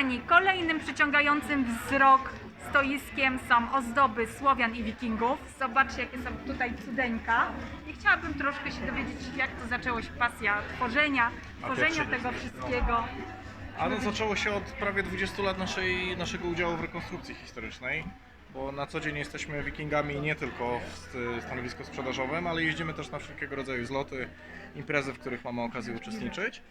Kochani, kolejnym przyciągającym wzrok stoiskiem są ozdoby Słowian i Wikingów. Zobaczcie, jakie są tutaj cudeńka. I chciałabym troszkę się dowiedzieć, jak to zaczęło się pasja tworzenia, tworzenia tego wszystkiego. A no zaczęło się od prawie 20 lat naszej, naszego udziału w rekonstrukcji historycznej, bo na co dzień jesteśmy wikingami nie tylko w st- stanowisku sprzedażowym, ale jeździmy też na wszelkiego rodzaju zloty, imprezy, w których mamy okazję uczestniczyć.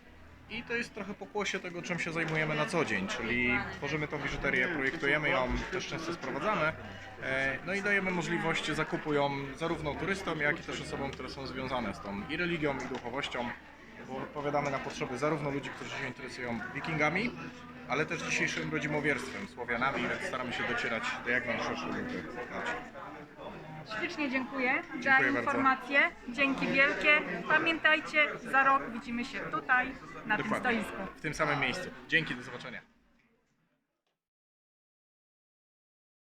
I to jest trochę pokłosie tego, czym się zajmujemy na co dzień, czyli tworzymy tą biżuterię, projektujemy ją, też często sprowadzamy, e, no i dajemy możliwość zakupu ją zarówno turystom, jak i też osobom, które są związane z tą i religią, i duchowością, bo odpowiadamy na potrzeby zarówno ludzi, którzy się interesują wikingami, ale też dzisiejszym rodzimowierstwem, Słowianami, więc staramy się docierać do jak najszerszej grupy. Ślicznie dziękuję za Dziękuję bardzo. informacje. Dzięki wielkie. Pamiętajcie, za rok widzimy się tutaj, na tym Dokładnie. stoisku. W tym samym miejscu. Dzięki, do zobaczenia.